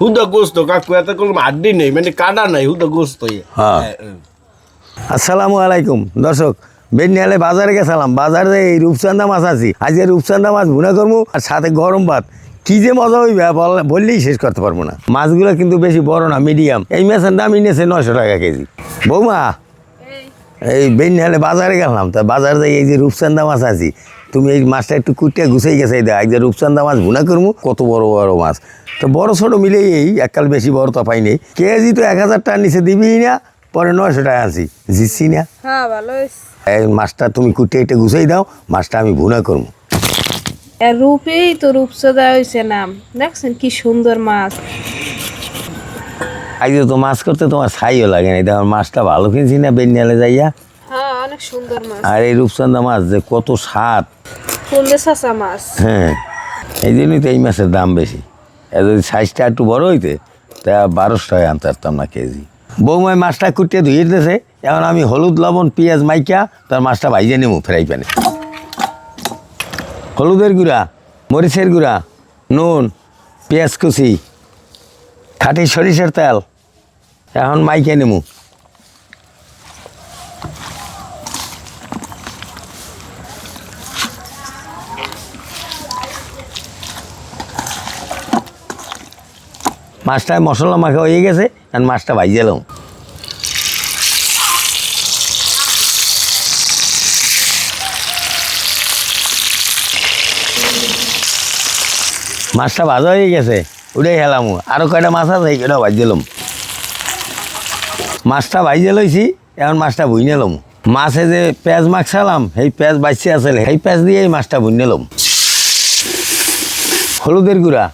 হুদা গোস্ত কাকু এত কোনো আড্ডি নেই মানে কাটা নাই হুদা গোস্ত হ্যাঁ। আসসালামু আলাইকুম দর্শক বেনিয়ালে বাজারে গেছিলাম বাজারে এই রূপচান্দা মাছ আছি আজকে রূপচান্দা মাছ ভুনা করব আর সাথে গরম ভাত। কি যে মজা হইবে বল- বললেই শেষ করতে পারব না। মাছগুলো কিন্তু বেশি বড় না মিডিয়াম এই মাছের দাম নিয়েছে নশো টাকা কেজি। বৌমা এই বেনিয়ালে বাজারে গেলাম। তা বাজারে যাই এই যে রূপচান্দা মাছ আছি তুমি এই মাছটা একটু কুটিয়ে গুছাই গেছে এই যে রূপচান্দা মাছ ভুনা করব কত বড় বড় মাছ। তো বড় ছোটো মিলেই এই এককাল বেশি বড় তো পাই নেই। কেজি তো এক হাজার টাকার নিচে দিবি না পরে নয়শো টাকা আনছি। জিতছি না। হ্যাঁ এই মাছটা তুমি কুটিয়ে একটু গুছাই দাও মাছটা আমি ভুনা করব রূপেই তো রূপসদা হয়েছে নাম। দেখছেন কি সুন্দর মাছ। আজকে তো মাছ করতে তোমার ছাইও লাগে না এটা আমার মাছটা ভালো কিনছি না বেনিয়ালে যাইয়া? হ্যাঁ আর এই রূপচান্দা মাছ যে কত স্বাদ। মাছ। হ্যাঁ এই জন্যই তো এই মাছের দাম বেশি। যদি সাইজটা একটু বড় হইতে তা বারোশো টাকা আনতে পারতাম না কেজি। বৌমায় মাছটা কুটিয়ে ধুয়ে দিতেছে এখন আমি হলুদ লবণ পেঁয়াজ মাইকা তার মাছটা ভাইজে নেব ফ্রাই প্যানে। হলুদের গুঁড়া মরিচের গুঁড়া নুন পেঁয়াজ কুচি খাঁটি সরিষার তেল এখন মাইকে নেব মাছটায় মশলা মাখা হয়ে গেছে আর মাছটা ভাইজে এলাম মাছটা ভাজা হয়ে গেছে উঠেই হেলাম আরও কয়টা মাছ আছে এই কয়টা ভাজিলাম মাছটা ভাইজে লইছি এখন মাছটা ভুই নিলাম মাছে যে পেঁয়াজ মাছ মাখছিলাম, সেই পেঁয়াজ বাইসে আছে সেই পেঁয়াজ দিয়ে এই মাছটা ভুই নিলাম হলুদের গুঁড়া,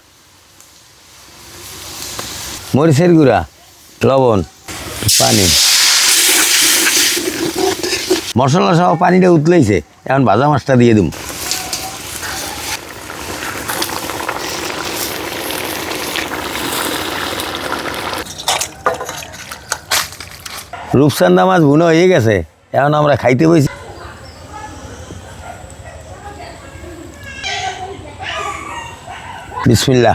মরিচের গুঁড়া, লবণ, পানি। মশলা সহ পানিটা উতলেইছে, এখন ভাজা মাছটা দিয়ে দিম। রূপসান্দা মাছ বুনো হয়ে গেছে এখন আমরা খাইতে বসি বিসমিল্লা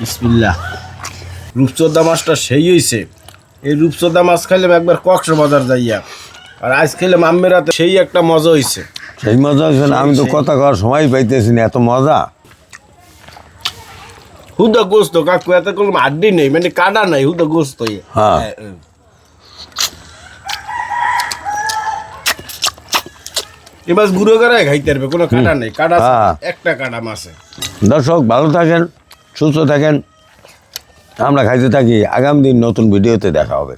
বিসমিল্লাহ। রূপচোদ্দা মাছটা সেই হইছে এই রূপচোদ্দা মাছ খাইলাম একবার কক্স বাজার যাইয়া আর আজ খেলাম আম্মের হাতে সেই একটা মজা হইছে। সেই মজা হচ্ছে না আমি তো কথা কওয়ার সময় পাইতেছি না এত মজা। হুদা গোস্ত কাকু এত কোনো হাড্ডি নেই মানে কাটা নাই হুদা গোস্ত। হ্যাঁ। এ মাছ গুঁড়ো করে খাইতে পারবে কোনো কাটা নেই। কাটা হ্যাঁ। একটা কাটা মাছে দর্শক ভালো থাকেন সুস্থ থাকেন। আমরা খাইতে থাকি। আগামী দিন নতুন ভিডিওতে দেখা হবে।